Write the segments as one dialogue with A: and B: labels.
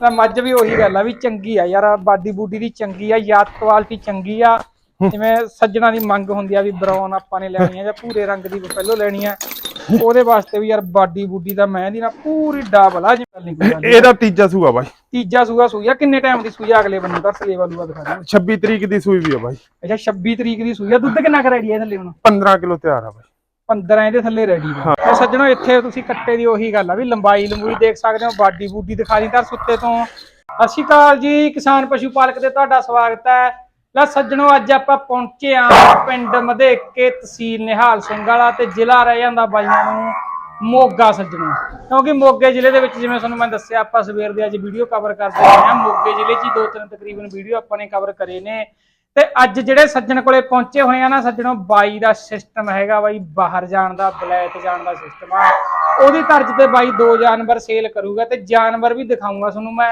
A: ਤਾਂ ਮੱਝ ਵੀ ਉਹੀ ਗੱਲ ਆ ਵੀ ਚੰਗੀ ਆ ਯਾਰ ਬਾਡੀ ਬੂਡੀ ਦੀ ਚੰਗੀ ਆ ਯਾਦ ਕੁਆਲਿਟੀ ਚੰਗੀ ਆ। ਜਿਵੇਂ ਸੱਜਣਾ ਦੀ ਮੰਗ ਹੁੰਦੀ ਆ ਵੀ ਬਰਾਊਨ ਆਪਾਂ ਨੇ ਲੈਣੀ ਆ ਜਾਂ ਭੂਰੇ ਰੰਗ ਦੀ ਪਹਿਲੋਂ ਲੈਣੀ ਆ। ਉਹਦੇ ਵਾਸਤੇ ਵੀ ਯਾਰ ਬਾਡੀ ਬੂਡੀ ਦਾ ਮੈਂ ਦੀ ਨਾ ਪੂਰੀ ਡਬਲ ਆ ਜਿਵੇਂ ਨਹੀਂ ਕੋਈ।
B: ਇਹਦਾ ਤੀਜਾ ਸੂਆ ਬਾਈ।
A: ਤੀਜਾ ਸੂਆ ਸੂਆ ਕਿੰਨੇ ਟਾਈਮ ਦੀ ਸੂਆ ਅਗਲੇ ਬੰਦੇ ਦਾ ਸਲੇਵਾ ਲੂਆ ਦਿਖਾ ਦਿਓ
B: 26 ਤਰੀਕ ਦੀ ਸੂਈ ਵੀ ਆ ਬਾਈ।
A: ਅੱਛਾ 26 ਤਰੀਕ ਦੀ ਸੂਆ ਦੁੱਧ ਕਿੰਨਾ ਕਰ ਰੈਡੀ ਹੈ ਥੱਲੇ ਹੁਣ?
B: 15 ਕਿਲੋ ਤਿਆਰ ਆ ਬਾਈ।
A: 15 ਇਹਦੇ ਥੱਲੇ ਰੈਡੀ ਹੈ। ਤੇ ਸੱਜਣੋ ਇੱਥੇ ਤੁਸੀਂ ਕੱਟੇ ਦੀ ਉਹੀ ਗੱਲ ਆ ਵੀ ਲੰਬਾਈ ਲੰਬੂਈ ਦੇਖ ਸਕਦੇ ਹੋ ਬਾਡੀ ਬੂਡੀ ਦਿਖਾ ਦੀ ਤਾਂ ਸੁੱਤੇ ਤੋਂ। ਸਤਿ ਸ਼੍ਰੀ ਅਕਾਲ ਜੀ ਕਿਸਾਨ ਪਸ਼ੂ ਪਾਲਕ ਦੇ ਤੁਹਾਡਾ ਸਵਾਗਤ ਹੈ। ਲੈ ਸੱਜਣੋ ਅੱਜ ਆਪਾਂ ਪਹੁੰਚੇ ਆ ਪਿੰਡ ਮਧੇਕੇ ਤਹਿਸੀਲ ਨਿਹਾਲ ਸਿੰਘ ਵਾਲਾ ਤੇ ਜ਼ਿਲ੍ਹਾ ਰਹਿ ਜਾਂਦਾ ਬਾਈਆਂ ਨੂੰ ਮੋਗਾ ਸੱਜਣੋ। ਕਿਉਂਕਿ ਮੋਗੇ ਜ਼ਿਲ੍ਹੇ ਦੇ ਵਿੱਚ ਜਿਵੇਂ ਤੁਹਾਨੂੰ ਮੈਂ ਦੱਸਿਆ ਆਪਾਂ ਸਵੇਰ ਦੇ ਅੱਜ ਵੀਡੀਓ ਕਵਰ ਕਰਦੇ ਹਾਂ। ਮੋਗੇ ਜ਼ਿਲ੍ਹੇ 'ਚ ਦੋ ਤਿੰਨ ਤਕਰੀਬਨ ਵੀਡੀਓ ਆਪਾਂ ਨੇ ਕਵਰ ਕਰੇ ਨੇ। ਤੇ ਅੱਜ ਜਿਹੜੇ ਸੱਜਣ ਕੋਲੇ ਪਹੁੰਚੇ ਹੋਏ ਆ ਨਾ ਸੱਜਣੋ, ਬਾਈ ਦਾ ਸਿਸਟਮ ਹੈਗਾ ਬਾਈ, ਬਾਹਰ ਜਾਣ ਦਾ ਬਲੈਤ ਜਾਣ ਦਾ ਸਿਸਟਮ ਆ। ਉਹਦੀ ਤਰਜ ਤੇ ਬਾਈ ਦੋ ਜਾਨਵਰ ਸੇਲ ਕਰੂਗਾ ਤੇ ਜਾਨਵਰ ਵੀ ਦਿਖਾਉਂਗਾ ਤੁਹਾਨੂੰ ਮੈਂ।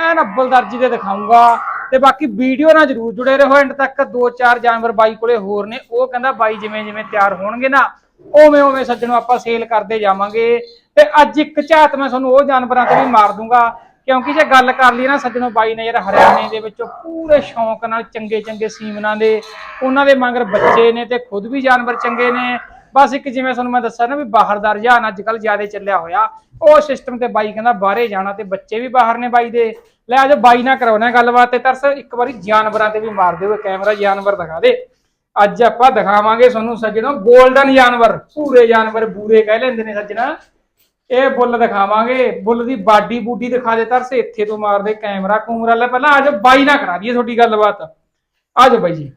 A: ਐਨ ਅੱਬਲ ਦਰਜੀ ਦੇ ਦਿਖਾਉਂਗਾ ਤੇ ਬਾਕੀ ਵੀਡੀਓ ਨਾਲ ਜਰੂਰ ਜੁੜੇ ਰਹੋ। ਐਂਡ ਤੱਕ ਦੋ ਚਾਰ ਜਾਨਵਰ ਬਾਈ ਕੋਲੇ ਹੋਰ ਨੇ। ਉਹ ਕਹਿੰਦਾ ਬਾਈ ਜਿਵੇਂ ਜਿਵੇਂ ਤਿਆਰ ਹੋਣਗੇ ਨਾ, ਉਵੇਂ ਉਵੇਂ ਸੱਜਣੋ ਆਪਾਂ ਸੇਲ ਕਰਦੇ ਜਾਵਾਂਗੇ। ਤੇ ਅੱਜ ਇੱਕ ਝਾਤ ਮੈਂ ਤੁਹਾਨੂੰ ਉਹ ਜਾਨਵਰਾਂ ਤੇ ਵੀ ਮਾਰ ਦੂੰਗਾ। ਕਿਉਂਕਿ ਜੇ ਗੱਲ ਕਰ ਲਈ ਨਾ ਸੱਜਣੋ ਬਾਈ ਨੇ ਯਾਰ ਹਰਿਆਣੇ ਦੇ ਵਿੱਚੋਂ ਪੂਰੇ ਸ਼ੌਂਕ ਨਾਲ ਚੰਗੇ ਚੰਗੇ ਸੀਮਨਾਂ ਦੇ, ਉਹਨਾਂ ਦੇ ਮਗਰ ਬੱਚੇ ਨੇ ਤੇ ਖੁਦ ਵੀ ਜਾਨਵਰ ਚੰਗੇ ਨੇ। ਬਸ ਇੱਕ ਜਿਵੇਂ ਤੁਹਾਨੂੰ ਮੈਂ ਦੱਸਿਆ ਨਾ ਵੀ ਬਾਹਰ ਦਾ ਰੁਝਾਨ ਅੱਜ ਕੱਲ ਜ਼ਿਆਦਾ ਚੱਲਿਆ ਹੋਇਆ। ਉਹ ਸਿਸਟਮ ਤੇ ਬਾਈ ਕਹਿੰਦਾ ਬਾਹਰੇ ਜਾਣਾ ਤੇ ਬੱਚੇ ਵੀ ਬਾਹਰ ਨੇ ਬਾਈ ਦੇ। ਲੈ ਆਜੋ ਬਾਈ ਨਾਲ ਕਰਾਉਣਾ ਗੱਲਬਾਤ ਤੇ ਤਰਸ, ਇੱਕ ਵਾਰੀ ਜਾਨਵਰਾਂ ਤੇ ਵੀ ਮਾਰ ਦਿਓ ਕੈਮਰਾ, ਜਾਨਵਰ ਦਿਖਾ ਦੇ। ਅੱਜ ਆਪਾਂ ਦਿਖਾਵਾਂਗੇ ਤੁਹਾਨੂੰ ਸੱਜਣੋ 골ਡਨ ਜਾਨਵਰ ਪੂਰੇ ਜਾਨਵਰ, ਬੂਰੇ ਕਹਿ ਲੈਂਦੇ ਨੇ ਸੱਜਣਾ। ਇਹ ਬੁੱਲ ਦਿਖਾਵਾਂਗੇ। ਬੁੱਲ ਦੀ ਬਾਡੀ ਬੂਡੀ ਦਿਖਾ ਦੇ ਤਰਸ, ਇੱਥੇ ਤੋਂ ਮਾਰਦੇ ਕੈਮਰਾ ਕੂਮਰਾ ਲੈ। ਪਹਿਲਾਂ ਅੱਜ ਬਾਈ ਨਾ ਕਰਾ ਦਈਏ ਤੁਹਾਡੀ ਗੱਲਬਾਤ। ਆ ਜਾ ਬਾਈ ਜੀ।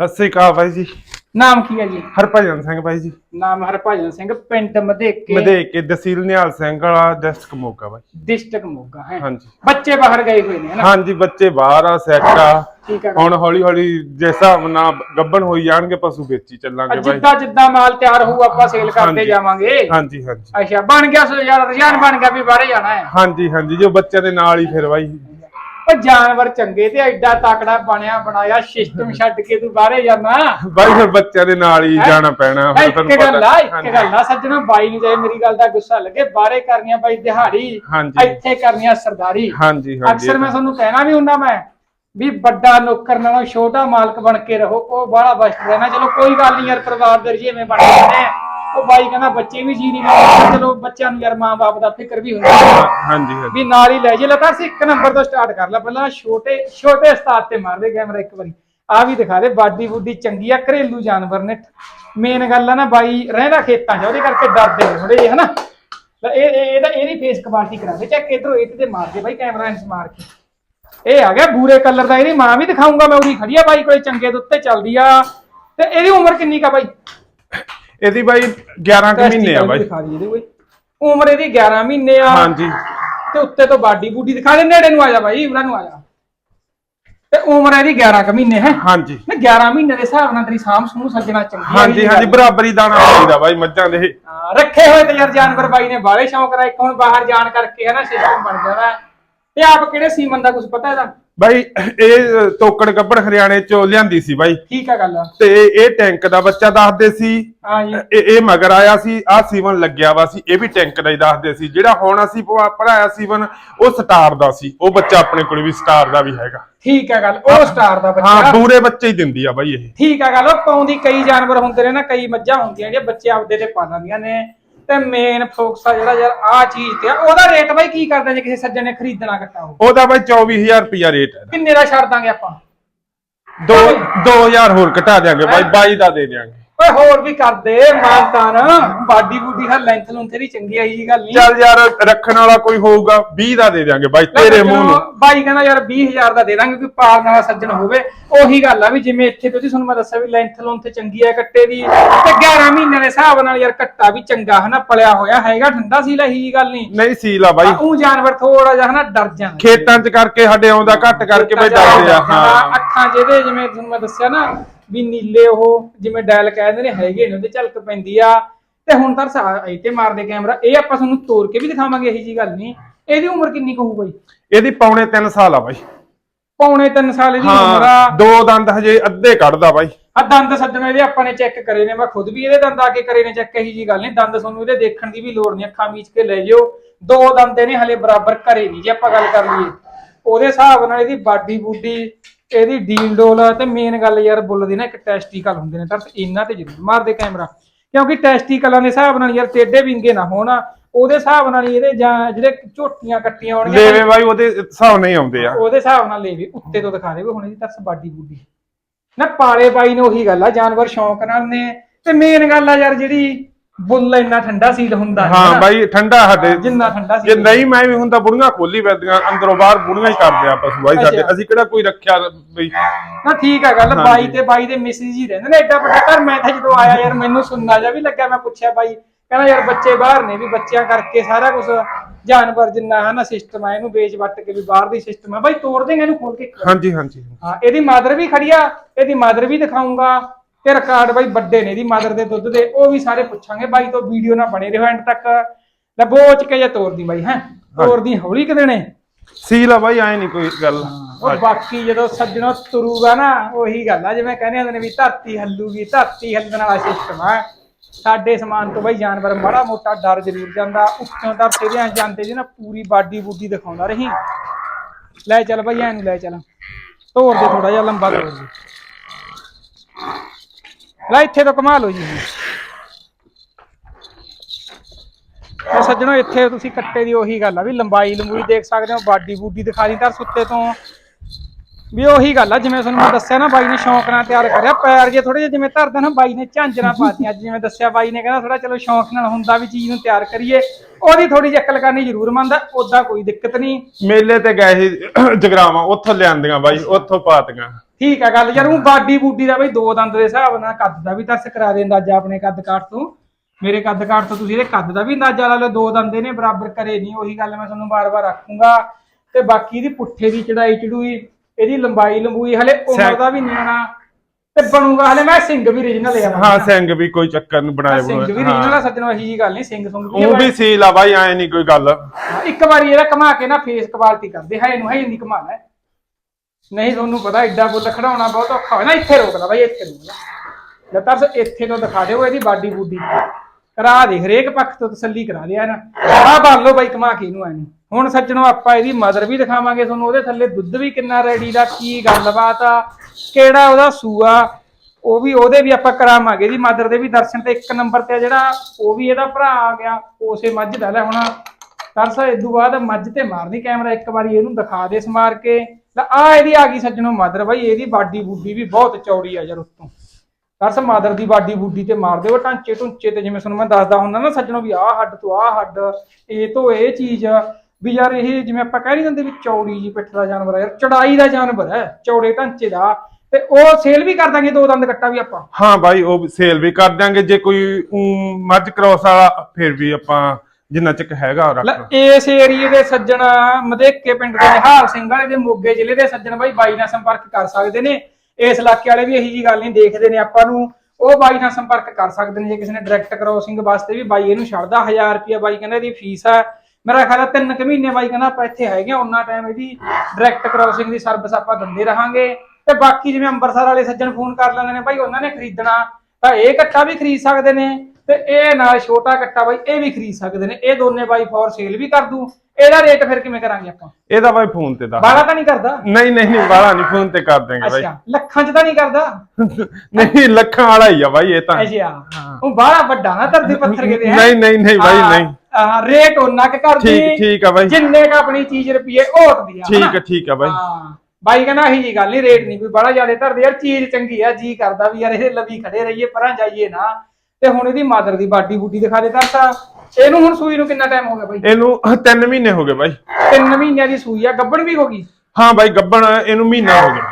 B: ਸਤਿ ਸ੍ਰੀ ਅਕਾਲ ਬਾਈ ਜੀ।
A: ਨਾਮ ਕੀ ਹੈ ਜੀ?
B: ਹਰਭਜਨ ਸਿੰਘ ਬਾਈ ਜੀ।
A: ਨਾਮ ਹਰਭਜਨ ਸਿੰਘ ਪਿੰਡ ਮਧੇਕੇ।
B: ਮਧੇਕ ਦਸੀਲ ਨਿਹਾਲ ਸਿੰਘ ਵਾਲਾ ਡਿਸਟ੍ਰਿਕਟ ਮੋਗਾ ਬਾਈ।
A: ਡਿਸਟ੍ਰਿਕਟ ਮੋਗਾ ਹੈ।
B: ਹਾਂਜੀ।
A: ਬੱਚੇ ਬਾਹਰ ਗਏ ਹੋਏ ਨੇ ਹਨਾ
B: ਹਾਂਜੀ ਬੱਚੇ ਬਾਹਰ ਆ ਆ।
A: ਠੀਕ ਹੈ
B: ਹੁਣ ਹੌਲੀ ਹੌਲੀ ਜਿਸ ਹਿਸਾਬ ਨਾਲ ਗੱਬਣ ਹੋਈ ਜਾਣਗੇ ਪਸ਼ੂ ਵੇਚੀ ਚੱਲਾਂਗੇ ਬਾਈ।
A: ਜਿੱਦਾਂ ਜਿੱਦਾਂ ਮਾਲ ਤਿਆਰ ਹੋਊ ਆਪਾਂ ਸੇਲ ਕਰਦੇ। ਜਾਵਾਂਗੇ।
B: ਹਾਂਜੀ ਹਾਂਜੀ।
A: ਅੱਛਾ ਬਣ ਗਿਆ ਸੋ ਯਾਰ ਰੁਝਾਨ ਬਣ ਗਿਆ ਵੀ ਬਾਹਰੇ ਜਾਣਾ ਹੈ।
B: ਹਾਂਜੀ ਹਾਂਜੀ ਜੋ ਬੱਚਿਆਂ ਦੇ ਨਾਲ ਹੀ ਫਿਰ ਬਾਈ।
A: ਉਹ ਜਾਨਵਰ ਚੰਗੇ ਤੇ ਐਡਾ ਤਕੜਾ ਬਣਿਆ ਬਣਾਇਆ ਸਿਸਟਮ ਛੱਡ ਕੇ ਤੂੰ ਬਾਹਰੇ ਜਾਣਾ
B: ਬਾਈ ਫਿਰ ਬੱਚਿਆਂ ਦੇ ਨਾਲ ਹੀ? ਜਾਣਾ ਪੈਣਾ ਹੁਣ
A: ਇੱਕ
B: ਤੁਹਾਨੂੰ
A: ਗੱਲ ਆ ਇੱਕ। ਗੱਲ ਆ ਸੱਜਣਾ ਬਾਈ ਨੂੰ ਜੇ ਮੇਰੀ ਗੱਲ ਦਾ ਗੁੱਸਾ ਲੱਗੇ ਬਾਹਰੇ ਕਰਨੀਆਂ ਬਾਈ ਦਿਹਾੜੀ। ਇੱਥੇ ਕਰਨੀਆਂ ਸਰਦਾਰੀ
B: ਹਾਂਜੀ ਹਾਂਜੀ
A: ਅਕਸਰ ਮੈਂ ਤੁਹਾਨੂੰ ਕਹਿਣਾ ਵੀ ਹੁੰਦਾ ਮੈਂ ਵੀ ਵੱਡਾ ਨੌਕਰ ਨਾਲੋਂ ਛੋਟਾ ਮਾਲਕ ਬਣ ਕੇ ਰਹੋ ਉਹ ਬੜਾ ਬਸਤ ਰਹਿਣਾ ਚਲੋ ਕੋਈ ਗੱਲ ਨਹੀਂ ਯਾਰ ਪਰਿਵਾਰ ਦੇ ਜਿਵੇਂ ਬਣ ਜਾਂਦੇ ਆ ਉਹ ਬਾਈ ਕਹਿੰਦਾ ਬੱਚੇ ਵੀ ਜੀ ਨਹੀਂ ਲਾਉਂਦੇ। ਚਲੋ ਬੱਚਿਆਂ ਨੂੰ ਯਾਰ ਮਾਂ-ਬਾਪ ਦਾ ਫਿਕਰ ਵੀ ਹੁੰਦਾ।
B: ਹਾਂਜੀ ਹਾਂਜੀ।
A: ਵੀ ਨਾਲ ਹੀ ਲੈ ਜੇ। ਲਤਾ ਸੀ ਇੱਕ ਨੰਬਰ ਤੋਂ ਸਟਾਰਟ ਕਰ ਲੈ। ਪਹਿਲਾਂ ਛੋਟੇ ਛੋਟੇ ਉਸਤਾਦ ਤੇ ਮਾਰ ਦੇ ਕੈਮਰਾ ਇੱਕ ਵਾਰੀ। ਆ ਵੀ ਦਿਖਾ ਦੇ। ਬਾਡੀ ਬੁੱਡੀ ਚੰਗੀ ਆ ਘਰੇਲੂ ਜਾਨਵਰ ਨੇ। ਮੇਨ ਗੱਲ ਆ ਨਾ ਬਾਈ ਰਹਿੰਦਾ ਖੇਤਾਂ 'ਚ ਉਹਦੇ ਕਰਕੇ ਡਰਦੇ ਨੇ ਥੋੜੇ ਜਿਹੇ ਹਨਾ? ਇਹ ਇਹ- ਇਹਦਾ ਇਹਦੀ ਫੇਸ ਕੁਆਲਿਟੀ ਕਰਾ ਦੇ। ਚੈੱਕ ਇਧਰੋਂ ਇਹ ਤੇ ਮਾਰ ਦੇ ਬਾਈ ਕੈਮਰਾ ਇੰਸ ਮਾਰ ਕੇ। ਇਹ ਆ ਗਿਆ ਬੂਰੇ ਕਲਰ ਦਾ। ਇਹਦੀ ਮਾਂ ਵੀ ਦਿਖਾਉਂਗਾ ਮੈਂ ਉਹਦੀ। ਖੜੀ ਆ ਬਾਈ ਕੋਲੇ ਚੰਗੇ ਦੁੱਤੇ ਚੱਲਦੀ ਆ। ਤੇ ਇਹਦੀ ਉਮਰ ਕਿੰਨੀ ਕਾ ਬਾਈ?
B: ਇਹਦੀ ਬਾਈ 11 ਕੁ ਮਹੀਨੇ ਆ ਬਾਈ।
A: ਦਿਖਾ ਦੀ ਇਹਦੀ ਕੋਈ ਉਮਰ ਇਹਦੀ 11 ਮਹੀਨੇ ਆ।
B: ਹਾਂਜੀ।
A: ਤੇ ਉੱਤੇ ਤੋਂ ਬਾਡੀ ਬੂਡੀ ਦਿਖਾ ਦੇ ਨੇੜੇ ਨੂੰ ਆ ਜਾ ਬਾਈ ਉਹਨਾਂ ਨੂੰ ਆ ਜਾ। ਤੇ ਉਮਰ ਇਹਦੀ 11 ਕ ਮਹੀਨੇ ਹੈ?
B: ਹਾਂਜੀ।
A: ਨਾ 11 ਮਹੀਨੇ ਦੇ ਹਿਸਾਬ ਨਾਲ ਤੇਰੀ ਸਾਂਭ ਸਮੂਹ ਸੱਜਣਾ ਚੰਗੀ
B: ਹਾਂਜੀ ਹਾਂਜੀ। ਬਰਾਬਰੀ ਦਾਣਾ ਚਾਹੀਦਾ ਬਾਈ ਮੱਝਾਂ ਦੇ।
A: ਹਾਂ, ਰੱਖੇ ਹੋਏ ਤੇ ਯਾਰ ਜਾਨਵਰ ਬਾਈ ਨੇ ਬਾਲੇ ਸ਼ੌਂਕ ਰਾ ਇੱਕ ਹੁਣ ਬਾਹਰ ਜਾਣ ਕਰਕੇ ਹੈ ਨਾ ਸਿਸਟਮ ਬਣ ਜਾਣਾ। ਤੇ ਆਪ ਕਿਹੜੇ ਸੀਮਨ ਦਾ ਕੁਝ ਪਤਾ ਇਹਦਾ?
B: ਬਾਈ ਇਹ ਤੋਕੜ ਗੱਬੜ ਹਰਿਆਣੇ ਚੋਂ ਲਿਆਂਦੀ ਸੀ ਬਾਈ।
A: ਠੀਕ ਆ ਗੱਲ
B: ਤੇ ਇਹ ਟੈਂਕ ਦਾ ਬੱਚਾ ਦੱਸਦੇ ਸੀ।
A: ਹਾਂ ਜੀ।
B: ਇਹ ਇਹ ਮਗਰ ਆਇਆ ਸੀ ਆ ਸੀਵਨ ਲੱਗਿਆ ਵਾ ਸੀ ਇਹ ਵੀ ਟੈਂਕ ਦਾ ਹੀ ਦੱਸਦੇ ਸੀ। ਜਿਹੜਾ ਹੁਣ ਅਸੀਂ ਪੜਾਇਆ ਸੀਵਨ ਉਹ ਸਟਾਰ ਦਾ ਸੀ। ਉਹ ਬੱਚਾ ਆਪਣੇ ਕੋਲ ਵੀ ਸਟਾਰ ਦਾ ਵੀ ਹੈਗਾ।
A: ਠੀਕ ਆ ਗੱਲ ਉਹ ਸਟਾਰ ਦਾ
B: ਹਾਂ
A: ਬੱਚਾ
B: ਪੂਰੇ ਬੱਚੇ ਹੀ ਦਿੰਦੀ ਆ ਬਾਈ ਇਹ।
A: ਠੀਕ ਆ ਗੱਲ ਉਹ ਪਾਉਂਦੀ ਕਈ ਜਾਨਵਰ ਹੁੰਦੇ ਨੇ ਨਾ ਕਈ ਮੱਝਾਂ ਹੁੰਦੀਆਂ ਜਿਹੜੇ ਬੱਚੇ ਆਪਦੇ ਤੇ ਪਾ ਲੈਂਦੀਆਂ ਨੇ। ਤੇ ਮੇਨ ਫੋਕਸ ਆ ਜਿਹੜਾ ਯਾਰ ਆ ਚੀਜ਼ ਤੇ ਆ। ਉਹਦਾ ਰੇਟ ਬਾਈ ਕੀ ਕਰਦੇ ਜੇ ਕਿਸੇ ਸੱਜਣ ਨੇ ਖਰੀਦਣਾ ਕੱਟਾ ਹੋ
B: ਉਹਦਾ ਬਾਈ 24000 ਰੁਪਿਆ ਰੇਟ ਹੈ
A: ਕਿੰਨੇ ਦਾ ਛੱਡ ਦਾਂਗੇ ਆਪਾਂ?
B: ਦੋ 2000 ਹੋਰ ਘਟਾ ਦਿਆਂਗੇ ਬਾਈ 22 ਦਾ ਦੇ ਦਿਆਂਗੇ।
A: ਓਏ ਹੋਰ ਵੀ ਕਰਦੇ ਮਾਨਤਾਨ ਬਾਡੀ ਬੂਡੀ ਹਰ ਲੈਂਥ ਲੂੰਥ ਦੀ ਚੰਗੀ ਆਈ ਜੀ ਗੱਲ ਨਹੀਂ।
B: ਚੱਲ ਯਾਰ ਰੱਖਣ ਵਾਲਾ ਕੋਈ ਹੋਊਗਾ 20 ਦਾ ਦੇ ਦਿਆਂਗੇ ਬਾਈ ਤੇਰੇ ਮੂੰਹ ਨੂੰ।
A: ਬਾਈ ਕਹਿੰਦਾ ਯਾਰ 20000 ਦਾ ਦੇ ਦਾਂਗੇ ਕੋਈ ਪਾਲਣ ਵਾਲਾ ਸੱਜਣ ਹੋਵੇ। ਉਹੀ ਗੱਲ ਆ ਵੀ ਜਿਵੇਂ ਇੱਥੇ ਤੁਸੀਂ ਤੁਹਾਨੂੰ ਮੈਂ ਦੱਸਿਆ ਵੀ ਲੈਂਥ ਲੂੰਥ ਚੰਗੀ ਆ ਕੱਟੇ ਦੀ। ਤੇ 11 ਮਹੀਨਿਆਂ ਦੇ ਹਿਸਾਬ ਨਾਲ ਯਾਰ ਕੱਟਾ ਵੀ ਚੰਗਾ ਹਨਾ ਪਲਿਆ ਹੋਇਆ ਹੈਗਾ ਠੰਡਾ ਸੀ ਲਹੀ ਗੱਲ ਨਹੀਂ।
B: ਨਹੀਂ ਸੀਲ ਬਾਈ।
A: ਉਹ ਜਾਨਵਰ ਥੋੜਾ ਜਿਹਾ ਹਨਾ ਡਰ ਜਾਂਦਾ।
B: ਖੇਤਾਂ 'ਚ ਕਰਕੇ ਸਾਡੇ ਆਉਂਦਾ ਘੱਟ ਕਰਕੇ ਬਾਈ ਦੱਸਦੇ ਆ ਹਾਂ
A: ਅੱਖਾਂ ਜਿਹਦੇ ਜਿਵੇਂ ਤੁਹਾਨੂੰ ਮੈਂ ਦੱਸਿਆ ਨਾ ਵੀ ਨੀਲੇ ਉਹ ਜਿਵੇਂ ਡਾਇਲ ਕਹਿੰਦੇ ਨੇ ਹੈਗੇ ਨੇ ਉਹਦੇ ਝਲਕ ਪੈਂਦੀ ਆ। ਤੇ ਹੁਣ ਤਾਂ ਸਾ- ਇਹ ਤੇ ਮਾਰਦੇ ਕੈਮਰਾ ਇਹ ਆਪਾਂ ਤੁਹਾਨੂੰ ਤੋੜ ਕੇ ਵੀ ਦਿਖਾਵਾਂਗੇ ਇਹੀ ਜੀ ਗੱਲ ਨਹੀਂ। ਇਹਦੀ ਉਮਰ ਕਿੰਨੀ ਕੁ ਹੋਊ ਬਾਈ?
B: ਇਹਦੀ ਪੌਣੇ 3 ਸਾਲ ਆ ਬਾਈ।
A: ਪੌਣੇ 3 ਸਾਲ ਦੀ ਉਮਰ ਆ।
B: ਹਾਂ ਦੋ ਦੰਦ ਹਜੇ ਅੱਧੇ ਕੱਢਦਾ ਬਾਈ।
A: ਆ ਦੰਦ ਸੱਜਣ ਇਹਦੇ ਆਪਾਂ ਨੇ ਚੈੱਕ ਕਰੇ ਨੇ ਮੈਂ ਖੁਦ ਵੀ ਇਹਦੇ ਦੰਦ ਆ ਕੇ ਕਰੇ ਨੇ ਚੈੱਕ ਇਹੀ ਜੀ ਗੱਲ ਨਹੀਂ। ਦੰਦ ਤੁਹਾਨੂੰ ਇਹਦੇ ਦੇਖਣ ਦੀ ਵੀ ਲੋੜ ਨਹੀਂ ਅੱਖਾਂ ਮੀਚ ਕੇ ਲੈ ਜਿਓ। ਦੋ ਦੰਦ ਇਹਨੇ ਹਲੇ ਬਰਾਬਰ ਕਰੇ ਨਹੀਂ ਜੇ ਆਪਾਂ ਗੱਲ ਕਰ ਲਈਏ। ਉਹਦੇ ਹਿਸਾਬ ਨਾਲ ਇਹਦੀ ਬਾਡੀ ਬੂਡੀ ਇਹਦੀ ਡੀਲ ਡੋਲ ਤੇ ਮੇਨ ਗੱਲ ਯਾਰ ਬੁੱਲ ਦੀ ਨਾ ਇੱਕ ਟੈਸਟੀਕਲ ਹੁੰਦੇ ਨੇ ਤਾਂ ਇਹਨਾਂ ਤੇ ਜ਼ਰੂਰ ਮਾਰਦੇ ਕੈਮਰਾ ਕਿਉਂਕਿ ਟੈਸਟੀਕਲਾਂ ਦੇ ਹਿਸਾਬ ਨਾਲ ਯਾਰ ਟੇਡੇ ਵਿੰਗੇ ਨਾ ਹੋਣ ਉਹਦੇ ਹਿਸਾਬ ਨਾਲ ਹੀ ਇਹਦੇ ਜਾਂ ਜਿਹੜੇ ਝੋਟੀਆਂ ਕੱਟੀਆਂ ਹੋਣਗੀਆਂ
B: ਦੇਵੇ ਬਾਈ ਉਹਦੇ ਹਿਸਾਬ ਨਹੀਂ ਆਉਂਦੇ ਆ।
A: ਉਹਦੇ ਹਿਸਾਬ ਨਾਲ ਲੈ ਵੀ ਉੱਤੇ ਤੋਂ ਦਿਖਾ ਦੇ ਵੀ ਹੁਣ ਇਹਦੀ ਤਰਸ ਬਾਡੀ ਬੂਡੀ। ਨਾ ਪਾਲੇ ਬਾਈ ਨੇ ਉਹੀ ਗੱਲ ਆ ਜਾਨਵਰ ਸ਼ੌਂਕ ਨਾਲ ਨੇ। ਤੇ ਮੇਨ ਗੱਲ ਆ ਯਾਰ ਜਿਹੜੀ ਬੁੱਲ ਇੰਨਾ ਠੰਡਾ ਸੀਲ ਹੁੰਦਾ ਨੀ
B: ਹਾਂ
A: ਨਾ।
B: ਬਾਈ ਠੰਡਾ ਸਾਡੇ
A: ਜਿੰਨਾ ਠੰਡਾ
B: ਜੇ
A: ਸੀਲ
B: ਨਹੀਂ ਮੈਂ ਵੀ ਹੁੰਦਾ ਬੁੜੀਆਂ ਖੋਲੀ ਫਿਰਦੀਆਂ ਅੰਦਰੋਂ ਬਾਹਰ ਬੁੜੀਆਂ ਹੀ ਕਰਦੇ ਆ ਪਸ਼ੂ ਬਾਈ ਸਾਡੇ
A: ਅੱਛਾ।
B: ਅਸੀਂ ਕਿਹੜਾ ਕੋਈ ਰੱਖਿਆ ਬਈ
A: ਨਾ ਠੀਕ ਆ ਗੱਲ। ਬਾਈ ਤੇ ਬਾਈ ਦੇ ਮਿਸਿਸ ਜੀ ਰਹਿੰਦੇ ਨੇ ਐਡਾ ਵੱਡਾ ਘਰ ਮੈਂ ਤਾਂ ਜਦੋਂ ਆਇਆ ਯਾਰ ਮੈਨੂੰ ਸੁਣਨਾ ਜਾ ਵੀ ਲੱਗਾ ਮੈਂ ਪੁੱਛਿਆ ਬਾਈ ਕਹਿੰਦਾ ਯਾਰ ਬੱਚੇ ਬਾਹਰ ਨੇ ਵੀ ਬੱਚਿਆਂ ਕਰਕੇ ਸਾਰਾ ਕੁਝ ਜਾਨਵਰ ਜਿੰਨਾ ਹੈ ਨਾ ਸਿਸਟਮ ਆ ਇਹਨੂੰ ਵੇਚ ਵੱਟ ਕੇ ਵੀ ਬਾਹਰ ਦੀ ਸਿਸਟਮ ਆ ਬਾਈ ਤੋੜ ਦੇਂਗੇ ਇਹਨੂੰ ਖੋਲ ਕੇ।
B: ਹਾਂਜੀ ਹਾਂਜੀ
A: ਹਾਂ ਇਹਦੀ ਮਾਦਰ ਵੀ ਖੜੀ ਆ ਇਹਦੀ ਮਾਦਰ ਵੀ ਦਿਖਾਉਂਗਾ ਤੇ ਰਿਕਾਰਡ ਬਾਈ ਵੱਡੇ ਨੇ ਇਹਦੀ ਮਾਦਰ ਦੇ ਦੁੱਧ ਦੇ ਉਹ ਵੀ ਸਾਰੇ ਪੁੱਛਾਂਗੇ ਬਾਈ ਤੋਂ ਵੀਡੀਓ ਨਾ ਬਣੇ ਰਹੋ ਐਂਡ ਤੱਕ। ਲੈ ਬੋਚ ਕੇ ਜੇ ਤੋਰਦੀ ਬਾਈ ਹੈ? ਤੋਰਦੀ ਹੌਲੀ ਕਿਤੇ ਨੇ
B: ਸੀਲ ਆ ਬਾਈ ਐ ਨਹੀਂ ਕੋਈ ਗੱਲ।
A: ਉਹ ਬਾਕੀ ਜਦੋਂ ਸੱਜਣੋ ਤੁਰੂਗਾ ਨਾ ਉਹੀ ਗੱਲ ਆ ਜਿਵੇਂ ਕਹਿੰਦੇ ਹੁੰਦੇ ਨੇ ਵੀ ਧਰਤੀ ਹੱਲੂਗੀ ਧਰਤੀ ਹੱਲਣ ਵਾਲਾ ਸਿਸਟਮ ਆ। ਸਾਡੇ ਸਮਾਨ ਤੋਂ ਬਾਈ ਜਾਨਵਰ ਮਾੜਾ ਮੋਟਾ ਡਰ ਜ਼ਰੂਰ ਜਾਂਦਾ ਉੱਤੋਂ ਤਾਂ ਤੇਰੇ ਜਾਂਦੇ ਜੀ ਨਾ ਪੂਰੀ ਬਾਡੀ ਬੂਡੀ ਦਿਖਾਉਂਦਾ ਰਹੀ। ਲੈ ਚੱਲ ਬਾਈ ਐਨੂੰ ਲੈ ਚੱਲ। ਤੋਰ ਦੇ ਥੋੜਾ ਜਿਹਾ ਲੰਬਾ ਤੋਰ ਦੇ। ਲੈ ਇੱਥੇ ਤੋਂ ਕਮਾ ਲਓ ਜੀ। ਇਹ ਸੱਜਣੋ, ਇੱਥੇ ਤੁਸੀਂ ਕੱਟੇ ਦੀ ਉਹੀ ਗੱਲ ਆ ਵੀ ਲੰਬਾਈ ਲੰਬੂਈ ਦੇਖ ਸਕਦੇ ਹੋ, ਬਾਡੀ ਬੂਡੀ ਦਿਖਾ ਦੀ ਤਾਂ ਸੁੱਤੇ ਤੋਂ। ਵੀ ਉਹੀ ਗੱਲ ਆ, ਜਿਵੇਂ ਤੁਹਾਨੂੰ ਮੈਂ ਦੱਸਿਆ ਨਾ, ਬਾਈ ਨੇ ਸ਼ੌਂਕ ਨਾਲ ਤਿਆਰ ਕਰਿਆ, ਪੈਰ ਜੇ ਥੋੜੇ ਜਿਹੇ ਜਿਵੇਂ ਧਰਦਾ ਨਾ ਬਾਈ ਨੇ ਝਾਂਜਰਾਂ ਪਾਤੀਆਂ ਅੱਜ ਜਿਵੇਂ ਦੱਸਿਆ ਬਾਈ ਨੇ, ਕਹਿੰਦਾ ਥੋੜਾ ਚਲੋ ਸ਼ੌਂਕ ਨਾਲ ਹੁੰਦਾ ਵੀ ਚੀਜ਼ ਨੂੰ ਤਿਆਰ ਕਰੀਏ, ਉਹਦੀ ਥੋੜੀ ਜਿਹੀ ਅਕਲ ਕਰਨੀ ਜ਼ਰੂਰ ਮੰਨਦਾ ਉਦਾਂ ਕੋਈ ਦਿੱਕਤ ਨਹੀਂ।
B: ਮੇਲੇ ਤੇ ਗਏ ਸੀ, ਜਗਰਾਵਾਂ, ਉੱਥੋਂ ਲਿਆਂਦੀਆਂ ਬਾਈ, ਉੱਥੋਂ ਪਾਤੀਆਂ
A: ਠੀਕ ਆ ਗੱਲ ਯਾਰ ਉਹ ਬਾਡੀ ਬੂਡੀ ਦਾ ਬਈ ਦੋ ਦੰਦ ਦੇ ਹਿਸਾਬ ਨਾਲ ਕੱਦ ਦਾ ਵੀ ਤਰਸ ਕਰਾ ਦੇ ਅੰਦਾਜ਼ਾ ਆਪਣੇ ਕੱਦ ਕਾਠ ਤੋਂ। ਮੇਰੇ ਕੱਦ ਕਾਠ ਤੋਂ ਤੁਸੀਂ ਇਹਦੇ ਕੱਦ ਦਾ ਵੀ ਅੰਦਾਜ਼ਾ ਲਾ ਲਓ ਦੋ ਦੰਦੇ ਨੇ ਬਰਾਬਰ ਕਰੇ ਨਹੀਂ ਉਹੀ ਗੱਲ ਮੈਂ ਤੁਹਾਨੂੰ ਬਾਰ-ਬਾਰ ਆਖੂੰਗਾ। ਤੇ ਬਾਕੀ ਇਹਦੀ ਪੁੱਠੇ ਦੀ ਚੜਾਈ ਚੜੂਈ ਇਹਦੀ ਲੰਬਾਈ ਲੰਬੂਈ ਹਲੇ ਉਮਰ ਦਾ ਵੀ ਨਿਆਣਾ ਤੇ ਬਣੂਗਾ ਹਲੇ ਮੈਂ ਸਿੰਘ ਵੀ ਰੀਜਨਲ ਆ
B: ਹਾਂ ਸਿੰਘ ਵੀ ਕੋਈ ਚੱਕਰ ਨਹੀਂ ਬਣਾਏ
A: ਸਿੰਘ ਵੀ ਰੀਜਨਲ ਆ ਸੱਜਣੋ ਇਹੀ ਜੀ ਗੱਲ ਨਹੀਂ ਸਿੰਘ ਸੁੰਗ
B: ਉਹ ਵੀ ਸੀਲ ਆ ਬਾਈ ਐ ਨਹੀਂ ਕੋਈ ਗੱਲ।
A: ਇੱਕ ਵਾਰੀ ਇਹਦਾ ਕਮਾ ਕੇ ਨਾ ਫੇਸ ਕੁਆਲਿਟੀ ਕਰਦੇ ਹੈ ਇਹਨੂੰ ਹੈ ਨਹੀਂ ਕਮਾਣਾ ਨਹੀਂ, ਤੁਹਾਨੂੰ ਪਤਾ ਐਡਾ ਬੁੱਲ ਖੜਾਉਣਾ ਬਹੁਤ ਔਖਾ ਹੋਇਆ। ਇੱਥੇ ਰੋਕ ਲਾ ਬਾਈ, ਇੱਥੇ ਰੋਕ ਲਾ। ਲੈ ਤਾਂ ਇੱਥੇ ਤੋਂ ਦਿਖਾ ਦਿਓ, ਇਹਦੀ ਬਾਡੀ ਬੂਡੀ। ਕਰਾ ਦੇ, ਹਰੇਕ ਪੱਖ ਤੋਂ ਤਸੱਲੀ ਕਰਾ ਲਿਆ ਨਾ। ਆ ਬੰਨ ਲਓ ਬਾਈ ਕਮਾ ਕੇ ਇਹਨੂੰ ਐਨੂੰ ਹੁਣ ਸੱਜਣੋ, ਆਪਾਂ ਇਹਦੀ ਮਦਰ ਵੀ ਦਿਖਾਵਾਂਗੇ ਤੁਹਾਨੂੰ, ਉਹਦੇ ਥੱਲੇ ਦੁੱਧ ਵੀ ਕਿੰਨਾ ਰੈਡੀ ਦਾ, ਕੀ ਗੱਲਬਾਤ ਆ, ਕਿਹੜਾ ਉਹਦਾ ਸੂਆ, ਉਹ ਵੀ, ਉਹਦੇ ਵੀ ਆਪਾਂ ਕਰਾਵਾਂਗੇ। ਦੀ ਮਦਰ ਦੇ ਵੀ ਦਰਸ਼ਨ ਤੇ ਇੱਕ ਨੰਬਰ ਤੇ ਆ ਜਿਹੜਾ, ਉਹ ਵੀ ਇਹਦਾ ਭਰਾ ਆ ਗਿਆ, ਉਸੇ ਮੱਝ ਦਾ। ਲੈ ਹੁਣ, ਤਰਸ ਇਦੋਂ ਬਾਅਦ ਮੱਝ ਤੇ ਮਾਰਨੀ ਕੈਮਰਾ ਇੱਕ ਵਾਰੀ ਇਹਨੂੰ ਦਿਖਾ ਦੇ ਸਮਾਰ ਕੇ। ਲੈ ਆ ਇਹਦੀ ਆ ਗਈ ਸੱਜਣੋ ਮਦਰ ਬਾਈ, ਇਹਦੀ ਬਾਡੀ ਬੂਡੀ ਵੀ ਬਹੁਤ ਚੌੜੀ ਆ ਯਾਰ ਉੱਤੋਂ। ਤਰਸ ਮਾਦਰ ਦੀ ਬਾਡੀ ਬੂਡੀ ਤੇ ਮਾਰ ਦਿਓ, ਢਾਂਚੇ ਢੁੰਚੇ ਤੇ ਜਿਵੇਂ ਤੁਹਾਨੂੰ ਮੈਂ ਦੱਸਦਾ ਹੁੰਦਾ ਨਾ ਸੱਜਣੋ ਵੀ ਆਹ ਹੱਡ ਤੋਂ ਆਹ ਹੱਡ, ਇਹ ਤੋਂ ਇਹ ਚੀਜ਼ ਵੀ ਯਾਰ ਇਹ ਜਿਵੇਂ ਆਪਾਂ ਕਹਿ ਨਹੀਂ ਦਿੰਦੇ ਵੀ ਚੌੜੀ ਜੀ ਪਿੱਠ ਦਾ ਜਾਨਵਰ ਆ ਯਾਰ, ਚੜਾਈ ਦਾ ਜਾਨਵਰ ਹੈ, ਚੌੜੇ ਢਾਂਚੇ ਦਾ, ਤੇ ਉਹ ਸੇਲ ਵੀ ਕਰ ਦਾਂਗੇ ਦੋ ਦੰਦ ਕੱਟਾ ਵੀ ਆਪਾਂ।
B: ਹਾਂ ਬਾਈ, ਉਹ ਸੇਲ ਵੀ ਕਰ ਦਿਆਂਗੇ, ਜੇ ਕੋਈ ਊਂ ਮੱਝ ਕ੍ਰੋਸ ਵਾਲਾ, ਫਿਰ ਵੀ ਆਪਾਂ ਜਿੰਨਾ ਚੱਕ ਹੈਗਾ ਰੱਖ
A: ਲੈ,
B: ਲਓ।
A: ਇਸ ਏਰੀਏ ਦੇ ਸੱਜਣ ਮਧੇਕੇ ਪਿੰਡ ਦੇ ਨਿਹਾਲ ਸਿੰਘ ਵਾਲੇ ਦੇ ਮੋਗੇ ਜ਼ਿਲ੍ਹੇ ਦੇ ਸੱਜਣ ਬਾਈ ਬਾਈ ਨਾਲ ਸੰਪਰਕ ਕਰ ਸਕਦੇ ਨੇ। ਇਸ ਇਲਾਕੇ ਵਾਲੇ ਵੀ ਇਹੀ ਜੀ ਗੱਲ ਨਹੀਂ ਦੇਖਦੇ ਨੇ ਆਪਾਂ ਨੂੰ। ਉਹ ਬਾਈ ਨਾਲ ਸੰਪਰਕ ਕਰ ਸਕਦੇ ਨੇ। ਜੇ ਕਿਸੇ ਨੇ ਡਾਇਰੈਕਟ ਕ੍ਰੋਸਿੰਗ ਵਾਸਤੇ ਵੀ ਬਾਈ ਇਹਨੂੰ ਛੱਡਦਾ 1000 ਰੁਪਿਆ ਬਾਈ ਕਹਿੰਦਾ ਇਹਦੀ ਫੀਸ ਆ। ਮੇਰਾ ਖਿਆਲ ਆ ਤਿੰਨ ਕੁ ਮਹੀਨੇ ਬਾਈ ਕਹਿੰਦਾ ਆਪਾਂ ਇੱਥੇ ਹੈਗੇ ਆ ਉਹਨਾਂ ਟਾਈਮ ਇਹਦੀ ਡਾਇਰੈਕਟ ਕ੍ਰੋਸਿੰਗ ਦੀ ਸਰਵਿਸ ਆਪਾਂ ਦਿੰਦੇ ਰਹਾਂਗੇ। ਤੇ ਬਾਕੀ ਜਿਵੇਂ ਅੰਮ੍ਰਿਤਸਰ ਵਾਲੇ ਸੱਜਣ ਫੋਨ ਕਰ ਲੈਂਦੇ ਨੇ ਬਾਈ ਉਹਨਾਂ ਨੇ ਖਰੀਦਣਾ ਤਾਂ ਇਹ ਕੱਟਾ ਵੀ ਖਰੀਦ ਸਕਦੇ ਨੇ। ਤੇ ਇਹ ਨਾਲ ਛੋਟਾ ਕੱਟਾ ਬਾਈ ਇਹ ਵੀ ਖਰੀਦ ਸਕਦੇ ਨੇ। ਇਹ ਦੋਨੇ ਬਾਈ ਫੋਰ ਸੇਲ ਵੀ ਕਰ ਦੂ। ਇਹਦਾ ਰੇਟ ਫਿਰ ਕਿਵੇਂ ਕਰਾਂਗੇ ਆਪਾਂ?
B: ਇਹਦਾ ਬਾਈ ਫੋਨ ਤੇ ਦੱਸ।
A: ਬਾਲਾ ਤਾਂ ਨਹੀਂ ਕਰਦਾ?
B: ਨਹੀਂ ਨਹੀਂ ਨਹੀਂ ਬਾਹਲਾ ਨਹੀਂ ਫੋਨ ਤੇ ਕਰ ਦਿਆਂਗੇ ਬਾਈ।
A: ਅੱਛਾ ਲੱਖਾਂ ਚ ਤਾਂ ਨਹੀਂ ਕਰਦਾ?
B: ਨਹੀਂ ਲੱਖਾਂ ਵਾਲਾ ਹੀ ਆ ਬਾਈ ਇਹ ਤਾਂ।
A: ਅੱਛਾ ਉਹ ਬਾਲਾ ਵੱਡਾ ਨਾ ਧਰਤੀ ਪੱਥਰ ਕਿਤੇ
B: ਨਹੀਂ ਨਹੀਂ ਨਹੀਂ ਬਾਈ ਨਹੀਂ।
A: ਹਾਂ ਰੇਟ ਉਹਨਾਂ ਕ ਕਰਦੀ
B: ਠੀਕ ਠੀਕ ਆ ਬਾਈ।
A: ਜਿੰਨੇ ਕ ਆਪਣੀ ਚੀਜ਼ ਰੁਪਏ ਉੱਠਦੀ ਆ
B: ਠੀਕ? ਆ ਠੀਕ ਆ ਬਾਈ।
A: ਹਾਂ। ਬਾਈ ਕਹਿੰਦਾ ਇਹੀ ਜੀ ਗੱਲ ਨਹੀਂ ਰੇਟ ਨਹੀਂ ਕੋਈ ਬੜਾ ਜ਼ਿਆਦਾ ਧਰਦੇ। ਯਾਰ ਚੀਜ਼ ਚੰਗੀ ਆ ਜੀ ਕਰਦਾ ਵੀ ਯਾਰ ਇਹ ਲਵੀ ਖੜੇ ਰਹੀਏ ਪਰਾਂ ਜਾਈਏ ਨਾ। ਤੇ ਹੁਣ ਇਹਦੀ ਮਾਦਰ ਦੀ ਬਾਡੀ ਬੂਡੀ ਦਿਖਾ ਦੇ ਤਾਂ ਇਹਨੂੰ ਹੁਣ ਸੂਈ ਨੂੰ ਕਿੰਨਾ ਟਾਈਮ ਹੋ ਗਿਆ ਬਾਈ?
B: ਇਹਨੂੰ 3 ਮਹੀਨੇ ਹੋ ਗਏ ਬਾਈ।
A: ਤਿੰਨ ਮਹੀਨਿਆਂ ਦੀ ਸੂਈ ਆ ਗੱਬਣ ਵੀ ਹੋ ਗਈ?
B: ਹਾਂ ਬਾਈ ਗੱਬਣ ਇਹਨੂੰ ਮਹੀਨਾ ਹੋ ਗਿਆ।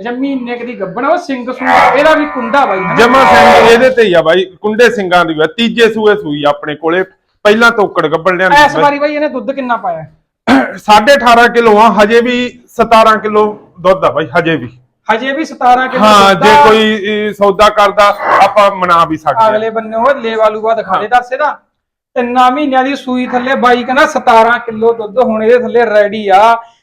A: ਅੱਛਾ ਮਹੀਨੇ ਦੀ ਗੱਬਣ ਉਹ ਸਿੰਘ ਸੂਈ ਇਹਦਾ ਵੀ ਕੁੰਡਾ ਬਾਈ?
B: ਜਮਾ ਸਿੰਘ ਇਹਦੇ ਤੇ ਹੀ ਆ ਬਾਈ ਕੁੰਡੇ ਸਿੰਘਾਂ ਦੀ ਆ ਤੀਜੇ ਸੂਏ ਸੂਈ ਆਪਣੇ ਕੋਲੇ ਪਹਿਲਾਂ ਤੋਕੜ ਗੱਬਣ
A: ਇਸ
B: ਲਿਆਂਦੀ
A: ਵਾਰੀ ਬਾਈ ਇਹਨੇ ਦੁੱਧ ਕਿੰਨਾ ਪਾਇਆ?
B: 18.5 ਕਿਲੋ ਆ ਹਜੇ ਵੀ 17 ਕਿਲੋ ਦੁੱਧ ਆ ਬਾਈ ਹਜੇ ਵੀ।
A: ਹਜੇ ਵੀ 17 ਕਿਲੋ
B: ਹਾਂ ਜੇ। ਕੋਈ ਸੌਦਾ ਕਰਦਾ ਆਪਾਂ ਮਨਾ ਵੀ ਸਕਦੇ
A: ਅਗਲੇ ਬੰਨੇ ਉਹ ਲੇਵਾ ਲੂਆ ਦਿਖਾ ਦੇ ਦੱਸ ਇਹਦਾ ਤਿੰਨਾਂ ਮਹੀਨਿਆਂ ਦੀ ਸੂਈ ਥੱਲੇ ਬਾਈ ਕਹਿੰਦਾ 17 ਕਿਲੋ ਦੁੱਧ ਹੁਣ ਇਹਦੇ ਥੱਲੇ ਰੈਡੀ ਆ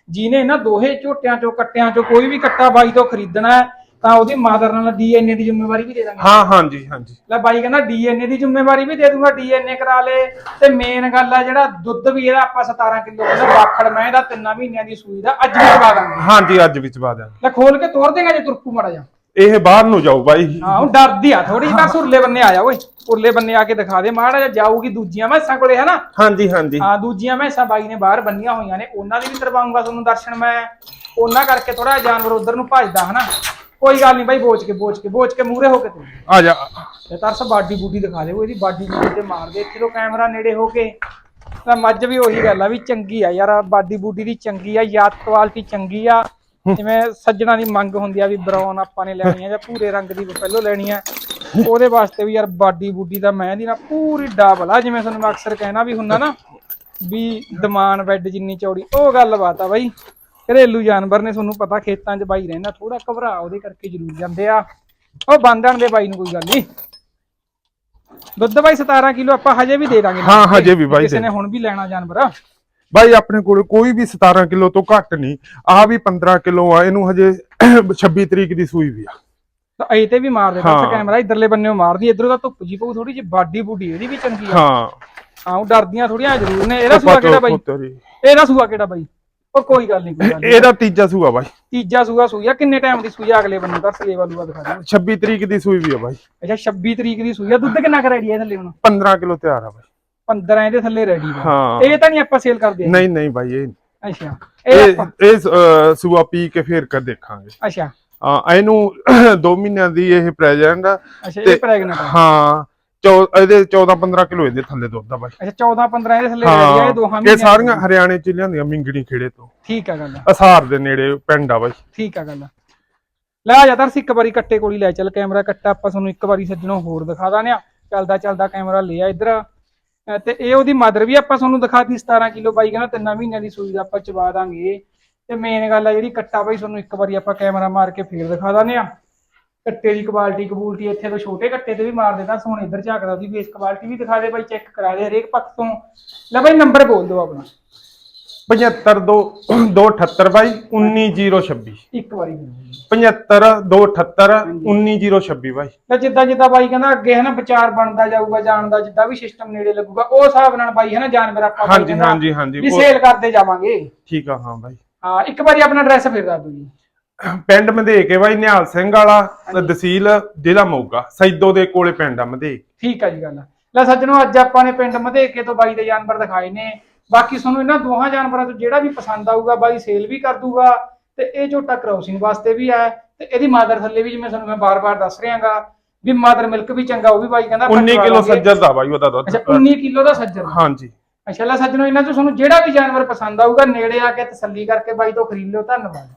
A: ਜਿਹਨੇ ਇਹਨਾਂ ਦੋਹੇ ਝੋਟਿਆਂ ਚੋਂ ਕੱਟਿਆਂ ਚੋਂ ਕੋਈ ਵੀ ਕੱਟਾ ਬਾਈ ਤੋਂ ਖਰੀਦਣਾ ਹੈ ਤਾਂ ਉਹਦੀ ਮਾਦਰ ਨਾਲ ਡੀਐਨਏ ਦੀ ਜ਼ਿੰਮੇਵਾਰੀ ਵੀ ਦੇ ਦਾਂਗੇ।
B: ਹਾਂ ਹਾਂਜੀ ਹਾਂਜੀ।
A: ਲੈ ਬਾਈ ਕਹਿੰਦਾ ਡੀਐਨਏ ਦੀ ਜ਼ਿੰਮੇਵਾਰੀ ਵੀ ਦੇ ਦੂੰਗਾ ਡੀਐਨਏ ਕਰਾ ਲੇ। ਤੇ ਮੇਨ ਗੱਲ ਆ ਜਿਹੜਾ ਦੁੱਧ ਵੀ ਇਹਦਾ ਆਪਾਂ 17 ਕਿਲੋ ਕਹਿੰਦਾ ਬਾਖੜ ਮੈਂ ਦਾ ਤਿੰਨਾਂ ਮਹੀਨਿਆਂ ਦੀ ਸੂਈ ਦਾ ਅੱਜ ਵੀ ਦਵਾ ਦਾਂਗੇ।
B: ਹਾਂਜੀ ਅੱਜ ਵਿੱਚ ਪਾ ਦਿਆਂਗੇ
A: ਲੈ ਖੋਲ ਕੇ ਤੋੜ ਦੇਗਾ ਜੇ ਤੁਰਕੂ ਮੜਾ ਜਾ
B: ਇਹ ਬਾਹਰ ਨੂੰ ਜਾਊ ਬਾਈ।
A: ਹਾਂ ਉਹ ਡਰਦੀ ਆ ਥੋੜੀ ਜਿਹੀ ਬਸ ਉਰਲੇ ਬੰਨੇ ਆ ਜਾ ਓਏ। ਉਰਲੇ ਬੰਨੇ ਆ ਕੇ ਦਿਖਾ ਦੇ ਮਾੜਾ ਜਿਹਾ ਜਾਊਗੀ ਦੂਜੀਆਂ ਮੈਸਾਂ ਕੋਲੇ ਹਨਾ?
B: ਹਾਂਜੀ ਹਾਂਜੀ।
A: ਹਾਂ ਦੂਜੀਆਂ ਮੈਸਾਂ ਬਾਈ ਨੇ ਬਾਹਰ ਬੰਨੀਆਂ ਹੋਈਆਂ ਨੇ ਉਹਨਾਂ ਦੀ ਵੀ ਕਰਵਾਉਂਗਾ ਤੁਹਾਨੂੰ ਦਰਸ਼ਨ ਮੈਂ। ਉਹਨਾਂ ਕਰਕੇ ਥੋੜਾ ਜਾਨਵਰ ਉਧਰ ਨੂੰ ਭੱਜਦਾ ਹਨਾ? ਕੋਈ ਗੱਲ ਨਹੀਂ ਬਾਈ ਬੋਚ ਕੇ ਬੋਚ ਕੇ ਬੋਚ ਕੇ ਮੂਰੇ ਹੋ ਕੇ ਤੂੰ
B: ਆ ਜਾ।
A: ਤੇ ਤਰਸ ਬਾਡੀ ਬੂਡੀ ਦਿਖਾ ਦੇ ਉਹ ਇਹਦੀ ਬਾਡੀ ਬੂਡੀ ਤੇ ਮਾਰ ਦੇ ਇੱਥੇ ਤੋਂ ਕੈਮਰਾ ਨੇੜੇ ਹੋ ਕੇ। ਤਾਂ ਮੱਝ ਵੀ ਉਹੀ ਗੱਲ ਆ ਵੀ ਚੰਗੀ ਆ ਯਾਰ ਬਾਡੀ ਬੂਡੀ ਦੀ ਚੰਗੀ ਆ ਯਾਦ ਕੁਆਲਿਟੀ ਚੰਗੀ ਆ। ਜਿਵੇਂ ਸੱਜਣਾ ਦੀ ਮੰਗ ਹੁੰਦੀ ਆ ਵੀ ਬਰਾਊਨ ਆਪਾਂ ਨੇ ਲੈਣੀ ਆ ਜਾਂ ਭੂਰੇ ਰੰਗ ਦੀ ਪਹਿਲੋਂ ਲੈਣੀ ਆ। ਉਹਦੇ ਵਾਸਤੇ ਵੀ ਯਾਰ ਬਾਡੀ ਬੂਡੀ ਦਾ ਮੈਂ ਦੀ ਨਾ ਪੂਰੀ ਡਬਲ ਆ ਜਿਵੇਂ ਤੁਹਾਨੂੰ ਅਕਸਰ ਕਹਿਣਾ ਵੀ ਹੁੰਦਾ ਨਾ ਵੀ ਦਮਾਨ ਬੈੱਡ ਜਿੰਨੀ ਚੌੜੀ ਉਹ ਗੱਲ ਬਾਤ ਆ ਬਾਈ। ਘਰੇਲੂ ਜਾਨਵਰ ਨੇ ਤੁਹਾਨੂੰ ਪਤਾ ਖੇਤਾਂ 'ਚ ਬਾਈ ਰਹਿੰਦਾ ਥੋੜਾ ਘਬਰਾ ਉਹਦੇ ਕਰਕੇ ਜ਼ਰੂਰ ਜਾਂਦੇ ਆ। ਉਹ ਬੰਦਣ ਦੇ ਬਾਈ ਨੂੰ ਕੋਈ ਗੱਲ ਨਹੀਂ। ਦੁੱਧ ਬਾਈ 17 ਕਿਲੋ ਆਪਾਂ ਹਜੇ ਵੀ ਦੇ ਦਾਂਗੇ।
B: ਹਾਂ, ਹਜੇ ਵੀ ਬਾਈ
A: ਕਿਸੇ ਨੇ ਹੁਣ ਵੀ ਲੈਣਾ ਜਾਨਵਰ
B: ਬਾਈ ਆਪਣੇ ਕੋਲ ਕੋਈ ਵੀ 17 ਕਿਲੋ ਤੋਂ ਘੱਟ ਨਹੀਂ ਆਹ ਵੀ 15 ਕਿਲੋ ਆ ਇਹਨੂੰ ਹਜੇ 26 ਤਰੀਕ ਦੀ ਸੂਈ ਵੀ ਆ।
A: ਤਾਂ ਇਹ ਤੇ ਵੀ ਮਾਰ ਦੇ ਬਸ। ਕੈਮਰਾ ਇਧਰਲੇ ਬੰਨੇੋਂ ਮਾਰਦੀ ਇਧਰੋਂ ਤਾਂ ਧੁੱਪ ਜੀ ਪਊ ਥੋੜੀ ਜਿਹੀ ਬਾਡੀ ਬੂਡੀ ਇਹਦੀ ਵੀ ਚੰਗੀ ਆ।
B: ਹਾਂ।
A: ਹਾਂ ਉਹ ਡਰਦੀਆਂ ਥੋੜੀਆਂ ਜ਼ਰੂਰ ਨੇ। ਇਹਦਾ ਸੂਆ ਕਿਹੜਾ ਬਾਈ। ਇਹਦਾ ਸੂਆ ਕਿਹੜਾ ਬਾਈ? ਉਹ ਕੋਈ ਗੱਲ ਨਹੀਂ ਕੋਈ ਗੱਲ ਨੀ।
B: ਇਹਦਾ ਤੀਜਾ ਸੂਆ ਬਾਈ।
A: ਤੀਜਾ ਸੂਆ ਸੂਆ ਕਿੰਨੇ ਟਾਈਮ ਦੀ ਸੂਈ ਆ? ਅਗਲੇ ਬੰਨੇ ਤਾਂ ਸਲੇਵਾ ਲੂਆ ਦਿਖਾ ਦਿਓ
B: 26 ਤਰੀਕ ਦੀ ਸੂਈ ਵੀ ਆ ਬਾਈ।
A: ਅੱਛਾ 26 ਤਰੀਕ ਦੀ ਸੂਈ ਆ। ਦੁੱਧ ਕਿੰਨਾ ਕਰ ਰੈਡੀ ਹੈ ਥੱਲੇ ਹੁਣ?
B: 15 ਕਿਲੋ ਤਿਆਰ ਆ ਬਾਈ।
A: 15 ਇਹਦੇ ਥੱਲੇ ਰੈਡੀ ਹੈ
B: ਹਾਂ।
A: ਇਹ ਤਾਂ ਨਹੀਂ ਆਪਾਂ ਸੇਲ ਕਰਦੇ
B: ਨਹੀਂ ਨਹੀਂ ਬਾਈ ਇਹ
A: ਅੱਛਾ। ਇਹ
B: ਇਹ
A: ਆਪਾਂ
B: ਇਹ ਅ, ਸੂਆ ਪੀ ਕੇ ਫੇਰ ਕਰ ਦੇਖਾਂਗੇ।
A: ਅੱਛਾ।
B: ਆ ਇਹਨੂੰ 2 ਮਹੀਨਿਆਂ ਦੀ ਇਹ ਪ੍ਰੈਜ਼ੈਂਟ ਆ
A: ਅੱਛਾ ਇਹ ਪ੍ਰੈਗਨੈਂਟ ਆ।
B: ਹਾਂ। ਇਹਦੇ 14 15 ਕਿਲੋ ਇਹਦੇ ਥੱਲੇ ਦੁੱਧ ਆ ਬਾਈ।
A: ਅੱਛਾ 14 15 ਇਹਦੇ ਥੱਲੇ ਰੈਡੀ ਹੈ ਇਹ ਦੋਹਾਂ
B: ਇਹ ਸਾਰੀਆਂ ਹਰਿਆਣੇ ਚ ਲਿਆਂਦੀਆਂ ਮਿੰਗਣੀ ਖੇੜੇ ਤੋਂ।
A: ਠੀਕ ਆ ਗੱਲ
B: ਅਸਾਰ ਦੇ ਨੇੜੇ ਪਿੰਡ ਆ ਬਾਈ।
A: ਠੀਕ ਆ ਗੱਲ ਲੈ ਆ ਜਾ ਤਰਸ ਇੱਕ ਵਾਰੀ ਕੱਟੇ ਕੋਲ ਹੀ ਲੈ ਚੱਲ ਕੈਮਰਾ ਕੱਟਾ ਆਪਾਂ ਤੁਹਾਨੂੰ ਇੱਕ ਵਾਰੀ ਸੱਜਣੋਂ ਹੋਰ ਦਿਖਾ ਦਾਂਗੇ ਚੱਲਦਾ ਚੱਲਦਾ ਕੈਮਰਾ ਲਿਆ ਇੱਧਰ। ਤੇ ਇਹ ਉਹਦੀ ਮਦਰ ਵੀ ਆਪਾਂ ਤੁਹਾਨੂੰ ਦਿਖਾਤੀ 17 ਕਿਲੋ ਬਾਈ ਕਹਿੰਦਾ ਤਿੰਨਾਂ ਮਹੀਨਿਆਂ ਦੀ ਸੂਈ ਦਾ ਆਪਾਂ ਚਵਾ ਦਾਂਗੇ। ਤੇ ਮੇਨ ਗੱਲ ਆ ਜਿਹੜੀ ਕੱਟਾ ਬਾਈ ਤੁਹਾਨੂੰ ਇੱਕ ਵਾਰੀ ਆਪਾਂ ਕੈਮਰਾ ਮਾਰ ਕੇ ਫੇਰ ਦਿਖਾ ਦਾਂਗੇ ਆ ਕੱਟੇ ਦੀ ਕੁਆਲਿਟੀ ਕਬੂਲਟੀ ਇੱਥੇ ਤੋਂ ਛੋਟੇ ਕੱਟੇ ਤੇ ਵੀ ਮਾਰ ਦੇਦਾ ਹੁਣ ਇੱਧਰ ਝਾਕਦਾ ਸੀ ਫੇਸ ਕੁਆਲਿਟੀ ਵੀ ਦਿਖਾ ਦੇ ਬਾਈ ਚੈੱਕ ਕਰਾ ਦੇ ਹਰੇਕ ਪੱਖ ਤੋਂ। ਲੈ ਬਾਈ ਨੰਬਰ ਬੋਲ ਦਿਓ ਆਪਣਾ।
B: 75 278 ਬਾਈ 19026
A: ਇੱਕ ਵਾਰੀ ਬੋਲੋ ਜੀ।
B: 75 278 19026 ਬਾਈ।
A: ਤਾਂ ਜਿੱਦਾਂ ਜਿੱਦਾਂ ਬਾਈ ਕਹਿੰਦਾ ਅੱਗੇ ਹੈ ਨਾ ਵਿਚਾਰ ਬਣਦਾ ਜਾਊਗਾ ਜਾਣ ਦਾ ਜਿੱਦਾਂ ਵੀ ਸਿਸਟਮ ਨੇੜੇ ਲੱਗੂਗਾ ਉਹ ਹਿਸਾਬ ਨਾਲ ਬਾਈ ਹੈ ਨਾ ਜਾਨਵਰ ਆਪਾਂ ਬਾਈ
B: ਹਾਂਜੀ
A: ਕਹਿੰਦਾ
B: ਹਾਂਜੀ ਹਾਂਜੀ।
A: ਵੀ
B: ਉਹ-
A: ਸੇਲ ਕਰਦੇ ਜਾਵਾਂਗੇ।
B: ਠੀਕ ਆ ਹਾਂ ਬਾਈ।
A: ਹਾਂ ਇੱਕ ਵਾਰੀ ਆਪਣਾ ਐਡਰੈਸ ਫੇਰ ਦੱਸ ਦਿਓ ਜੀ।
B: ਪਿੰਡ ਮਧੇਕੇ ਬਾਈ ਨਿਹਾਲ ਸਿੰਘ ਵਾਲਾ ਤਹਿਸੀਲ ਜ਼ਿਲ੍ਹਾ ਮੋਗਾ ਸੈਦੋ ਦੇ ਕੋਲੇ ਪਿੰਡ ਆ ਮਧੇਕ।
A: ਠੀਕ ਆ ਜੀ ਗੱਲ। ਲੈ ਸੱਜਣੋ ਅੱਜ ਆਪਾਂ ਨੇ ਪਿੰਡ ਮਧੇਕੇ ਤੋਂ ਬਾਈ ਦੇ ਜਾਨਵਰ ਦਿਖਾਏ ਨੇ। ਬਾਕੀ ਤੁਹਾਨੂੰ ਇਹਨਾਂ ਦੋਹਾਂ ਜਾਨਵਰਾਂ ਤੋਂ ਜਿਹੜਾ ਵੀ ਪਸੰਦ ਆਊਗਾ ਬਾਈ ਸੇਲ ਵੀ ਕਰ ਦੂਗਾ ਤੇ ਇਹ ਝੋਟਾ ਕ੍ਰੋਸਿੰਗ ਵਾਸਤੇ ਵੀ ਹੈ ਤੇ ਇਹਦੀ ਮਾਦਰ ਥੱਲੇ ਵੀ ਜਿਵੇਂ ਤੁਹਾਨੂੰ ਮੈਂ ਬਾਰ-ਬਾਰ ਦੱਸ ਰਿਹਾਗਾ ਵੀ ਮਾਦਰ ਮਿਲਕ ਵੀ ਚੰਗਾ ਉਹ ਵੀ ਬਾਈ ਕਹਿੰਦਾ ਆਪਾਂ
B: 19
A: ਚਵਾ
B: ਕਿਲੋ। ਸੱਜਰ ਦਾ ਬਾਈ ਉਹਦਾ ਦੁੱਧ।
A: ਅੱਛਾ 19 ਕਿਲੋ ਦਾ ਸੱਜਰ।
B: ਹਾਂਜੀ।
A: ਅੱਛਾ ਲੈ ਸੱਜਣੋ ਇਹਨਾਂ ਤੋਂ ਤੁਹਾਨੂੰ ਜਿਹੜਾ ਵੀ ਜਾਨਵਰ ਪਸੰਦ ਆਊਗਾ ਨੇੜੇ ਆ ਕੇ ਤਸੱਲੀ ਕਰਕੇ ਬਾਈ ਤੋਂ ਖਰੀਦ ਲਿਓ। ਧੰਨਵਾਦ।